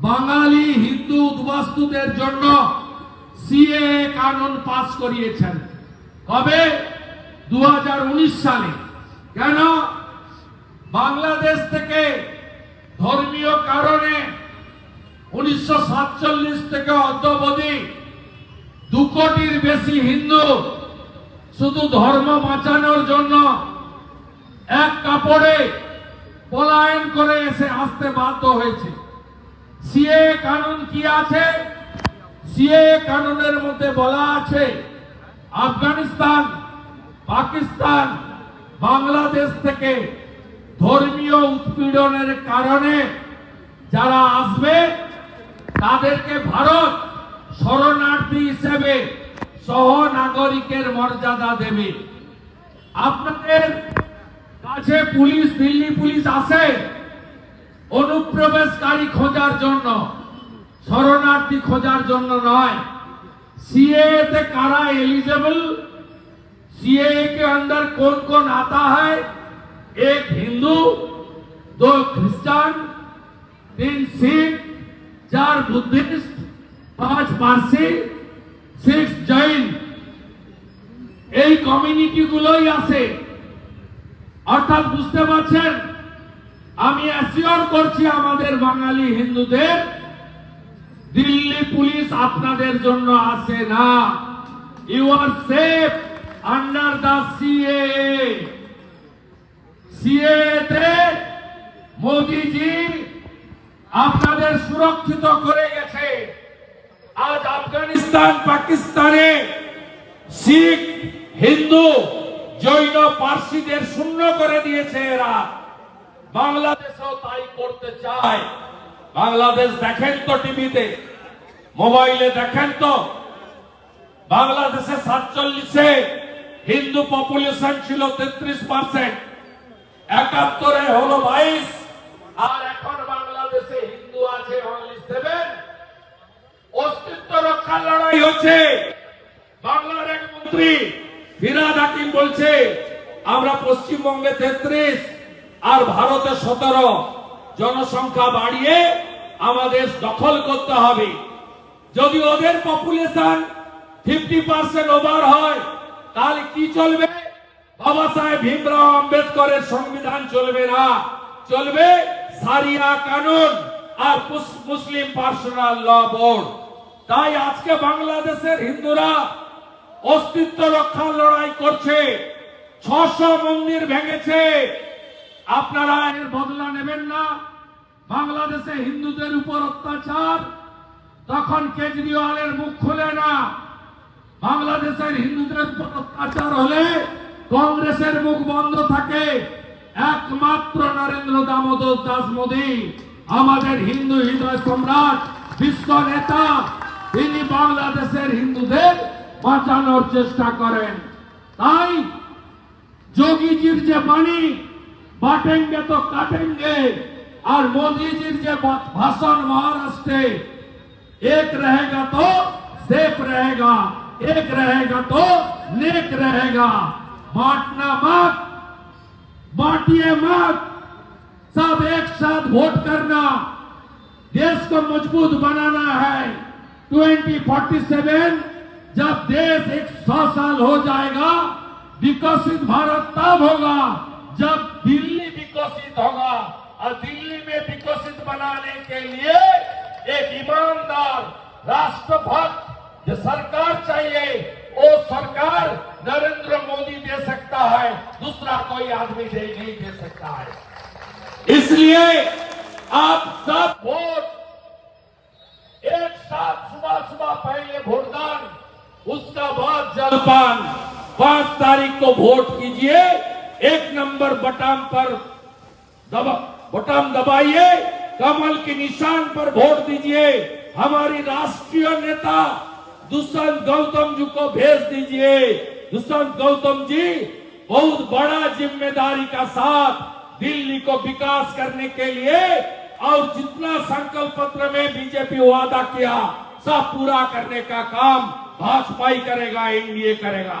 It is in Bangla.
বাঙালি হিন্দু উদ্বাস্তুদের জন্য সিএ কানুন পাস করিয়েছেন। কবে? দু হাজার উনিশ সালে। কেন? বাংলাদেশ থেকে ধর্মীয় কারণে উনিশশো সাতচল্লিশ থেকে অদ্যবধি দু কোটির বেশি হিন্দু শুধু ধর্ম বাঁচানোর জন্য এক কাপড়ে পলায়ন করে এসে আসতে বাধ্য হয়েছে। সিএ কানুন কি আছে? সিএ কানুনের মধ্যে বলা আছে, আফগানিস্তান, পাকিস্তান, বাংলাদেশ থেকে ধর্মীয় উৎপীড়নের কারণে যারা আসবে, তাদেরকে ভারত শরণার্থী হিসেবে সহ নাগরিকের মর্যাদা দেবে। আপনাদের কাছে পুলিশ, দিল্লি পুলিশ আসে অনুপ্রবেশকারী খোঁজার জন্য শরণার্থী খোঁজার জন্য নয় सीए তে कारा एलिजिबल सीए के अंदर कौन कौन आता है एक हिंदू दो क्रिश्चियन तीन सिख चार बुद्धिस्ट पांच पारसी सिक्स जैन এই কমিউনিটি গুলোই আছে অর্থাৎ বুঝতে পারছেন আমি অ্যাসিওর করছি আমাদের বাঙালি হিন্দুদের, দিল্লি পুলিশ আপনাদের জন্য আসে না। You are safe under the CA CA তে মোদিজি আপনাদের সুরক্ষিত করে গেছে। আজ আফগানিস্তান, পাকিস্তানে শিখ, হিন্দু, জৈন, পার্সিদের শূন্য করে দিয়েছে এরা। বাংলাদেশেও তাই করতে চায়। বাংলাদেশ দেখেন তো টিভিতে, মোবাইলে দেখেন তো। বাংলাদেশে সাতচল্লিশে হিন্দু পপুলেশন ছিল তেত্রিশ পার্সেন্ট, একাত্তরে হলো বাইশ, আর এখন বাংলাদেশে হিন্দু আছে অনলি সেভেন অস্তিত্ব রক্ষার লড়াই হচ্ছে। বাংলার এক মন্ত্রী ফিরাদ হাকিম বলছে, আমরা পশ্চিমবঙ্গে তেত্রিশ আর ভারতে সতেরো, জনসংখ্যা বাড়িয়ে আমাদের দখল করতে হবে। যদি ওদের পপুলেশন ফিফটি পার্সেন্ট ওভার হয়, তাহলে কি চলবে? বাবা সাহেব ভীমরাও আম্বেদকরের সংবিধান চলবে না। চলবে সারিয়া কানুন আর মুস- মুসলিম পার্সোনাল ল বোর্ড তাই আজকে বাংলাদেশের হিন্দুরা অস্তিত্ব রক্ষার লড়াই করছে। ছশো মন্দির ভেঙেছে। আপনারা এর বদলা নেবেন না। বাংলাদেশে হিন্দুদের উপর অত্যাচার, তখন কেজরিওয়ালের মুখ খুলে না। বাংলাদেশের হিন্দুদের উপর অত্যাচার হলে কংগ্রেসের মুখ বন্ধ থাকে। একমাত্র নরেন্দ্র দামোদর দাস মোদী, আমাদের হিন্দু হৃদয় সম্রাট, বিশ্ব নেতা, তিনি বাংলাদেশের হিন্দুদের বাঁচানোর চেষ্টা করেন। তাই যোগীজির যে বাণী बांटेंगे तो काटेंगे। और मोदी जी के भाषण महाराष्ट्र एक रहेगा तो सेफ़ रहेगा, एक रहेगा तो नेक रहेगा। बांटना मत, बांटिए मत। सब एक साथ वोट करना। देश को मज़बूत बनाना है। 2047 जब देश एक सौ साल हो जाएगा, विकसित भारत तब होगा। जब दिल्ली विकसित होगा और दिल्ली में विकसित बनाने के लिए एक ईमानदार राष्ट्रभक्त जो सरकार चाहिए, वो सरकार नरेंद्र मोदी दे सकता है, दूसरा कोई आदमी दे नहीं दे सकता है। इसलिए आप सब वोट, एक साथ सुबह सुबह पहले भोटदान, उसका बाद जलपान, पाँच तारीख को वोट कीजिए। एक नंबर बटाम पर दबा बटन दबाइए, कमल के निशान पर वोट दीजिए। हमारी राष्ट्रीय नेता दुष्यंत गौतम जी को भेज दीजिए। दुष्यंत गौतम जी, बहुत बड़ा ज़िम्मेदारी का साथ दिल्ली को विकास करने के लिए और जितना संकल्प पत्र में बीजेपी वादा किया, सब पूरा करने का काम भाजपा ही करेगा, एनडीए करेगा।